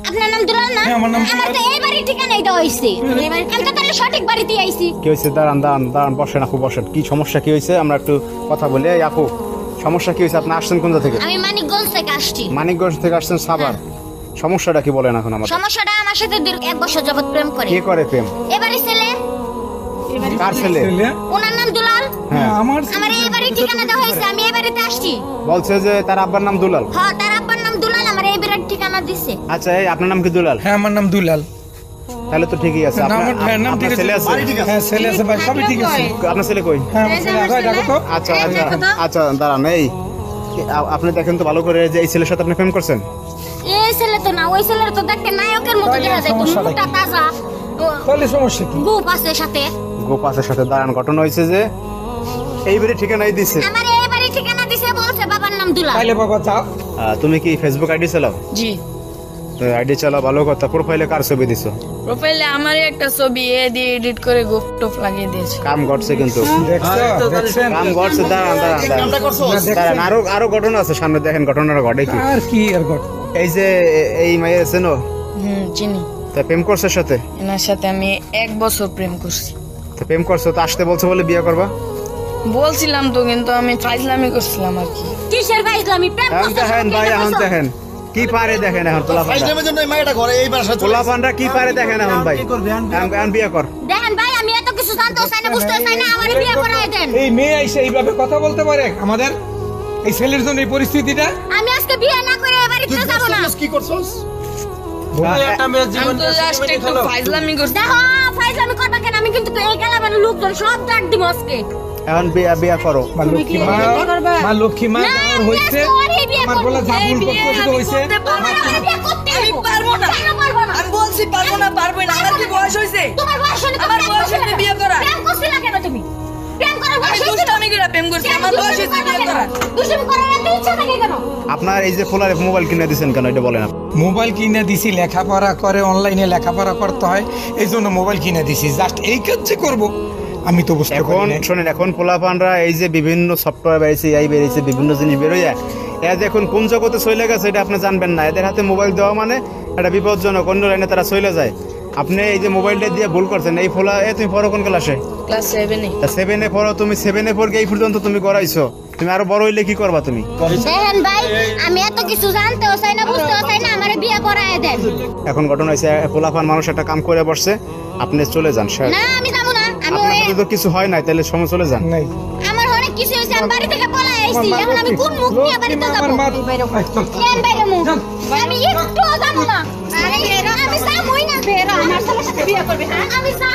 আপনার নাম দুলাল না? হ্যাঁ, আমার নাম আমার তো এই বাড়ির ঠিকানাই দেওয়া হয়েছে। আমি তো তাহলে সঠিক বাড়িতে আইছি। কি হয়েছে? দাঁড়ান দাঁড়ান দাঁড়ান বসেন আপু বসেন। কি সমস্যা কি হয়েছে? আমরা একটু কথা বলি। এই আপু সমস্যা কি হয়েছে? আপনি আসছেন কোন থেকে? আমি মানিকগঞ্জ থেকে আসছি। মানিকগঞ্জ থেকে আসছেন সাভার। সমস্যাটা কি বলেন এখন আমাদের? সমস্যাটা আমার সাথে দীর্ঘ এক বছর যাবত প্রেম করে। কে করে প্রেম? এবারে ছেলে। কার ছেলে? ছেলে? ওনার নাম দুলাল। হ্যাঁ। আমার আমার এই বাড়ির ঠিকানা দেওয়া হয়েছে আমি এই বাড়িতে আসছি। বলছে যে তার আব্বার নাম দুলাল। হ্যাঁ তার ঠিকানা দিছে? আচ্ছা এই আপনার নাম কি দুলাল? হ্যাঁ আমার নাম দুলাল। তাহলে তো ঠিকই আছে। আপনার হ্যাঁ, নাম ঠিক আছে। আছে? হ্যাঁ ছেলে আছে ভাই সবই ঠিক আছে। আপনার ছেলে কই? হ্যাঁ আমার ছেলে আছে দেখো। তো আচ্ছা আচ্ছা আচ্ছা দাঁড়ান এই আপনি দেখেন তো ভালো করে যে এই ছেলের সাথে আপনি প্রেম করছেন? এই ছেলে তো না ওই ছেলের তো দেখতে নায়কের মতো দেখা যায়। মুখটা তাজা। তাহলে সমস্যা কি? গুপ আছে সাথে। গোপাসের সাথে দাঁড়ান ঘটনা হয়েছে যে এই বাড়ি ঠিকানাই দিছে। আমার এই বাড়ির ঠিকানা দিছে বলছে বাবার নাম দুলাল। তাইলে বাবা যাও। তুমি কি ফেসবুক আইডি চালাও? জি। তো আইডি চালাও ভালো কথা। প্রোফাইলে কার ছবি দিছো? প্রোফাইলে আমারই একটা ছবি এ দিয়ে এডিট করে গোপ টোপ লাগিয়ে দিয়েছে। কাম ঘটছে কিন্তু। কাম ঘটছে দাঁড়ান দাঁড়ান দাঁড়ান। আরও আরও ঘটনা আছে সামনে দেখেন ঘটনাটা ঘটে কি। আর কি আর ঘট এই যে এই মাইয়ের চেনো? হুম চিনি। তা প্রেম করছে সাথে? এনার সাথে আমি এক বছর প্রেম করছি। তা প্রেম করছ তো আসতে বলছো বলে বিয়ে করবা? বলছিলাম তো কিন্তু আমি ফাইজলামি করছিলাম আর কি। কিসের ভাই ইসলামী প্রেম এখন দেখেন ভাই এখন দেখেন কি পারে দেখেন এখন পোলা পান্ডা ফাইজলামের জন্য এই মাইয়াটা ঘরে এই বাসা পোলা পান্ডা কি পারে দেখেন এখন ভাই? এখন এখন বিয়ে কর। দেখেন ভাই আমি এত কিছু জানতেও চাই না বুঝতেও চাই না আমার বিয়ে করাই দেন। এই মেয়ে এসে এইভাবে কথা বলতে পারে? আমাদের এই ছেলের জন্য এই পরিস্থিতিটা? আমি আজকে বিয়ে না করে এ বাড়িতে যাব না। কি করছস? আমি তো জাস্ট ফাইজলামি করছি। দেখো ফাইজলামি করবা কেন? আমি কিন্তু এই গেলাম লোকজন সব ডাক দিব আজকে। এখন বিয়ে বিয়ে করো মা লক্ষ্মী মা মা লক্ষ্মী মা না, আমার আমি ওরই বিয়ে আমার বলা যা ভুল করতে আমি না। করতে আমি পারব না। না? আমি বলছি পারব না পারব না আমার কি বয়স হয়েছে তোমার বয়স তো আমার বয়স হলে বিয়ে করা। প্রেম করছিলে কেন তুমি? প্রেম করার বয়স? দুষ্টামি করে প্রেম করছি আমার বয়স করবা বিয়ে কেন? করা দুষ্টুমি করার এত ইচ্ছা থাকে কেন? আপনার এই যে পোলার মোবাইল কিনে দিয়েছেন কেন এটা বলেন। মোবাইল কিনে দিছি লেখাপড়া করে অনলাইনে লেখাপড়া করতে হয় এই জন্য মোবাইল কিনে দিছি জাস্ট এই কাজ যে করব আমি তো বুঝতে এখন পারি শোনেন এখন পোলাপানরা এই যে বিভিন্ন সফটওয়্যার বেরিয়েছে এই বেরিয়েছে বিভিন্ন জিনিস বেরোয় এরা যে এখন কোন জগতে চলে গেছে এটা আপনি জানবেন না। এদের হাতে মোবাইল দেওয়া মানে এটা বিপজ্জনক অন্য লাইনে তারা চলে যায়। আপনি এই যে মোবাইলটা দিয়ে ভুল করছেন এই ফোলা এ তুমি পড়ো কোন ক্লাসে ক্লাস সেভেনে তা সেভেনে পড়ো তুমি সেভেনে পড়ে এই পর্যন্ত তুমি করাইছো তুমি আরও বড় হইলে কি করবা তুমি? দেখেন ভাই আমি এত কিছু জানতেও চাই না বুঝতেও চাই না আমার বিয়ে করায় দেন। এখন ঘটনা হয়েছে পোলাপান মানুষ একটা কাম করে বসছে আপনি চলে যান স্যার না আমি আমি হাতে তো কিছু হয় নাই তাহলে সময় চলে যান। নাই। আমার অনেক কিছু হয়েছে আমি বাড়ি থেকে পলাই আইছি। এখন আমি কোন মুখ নিয়ে বাড়িতে তো যাব যাব? আমার মা- বাইরে মুখ। আমি একটু যাব না। আরে আমি যাবোই না। বেরো আমার সাথে বিয়ে করবে হ্যাঁ? আমি যাব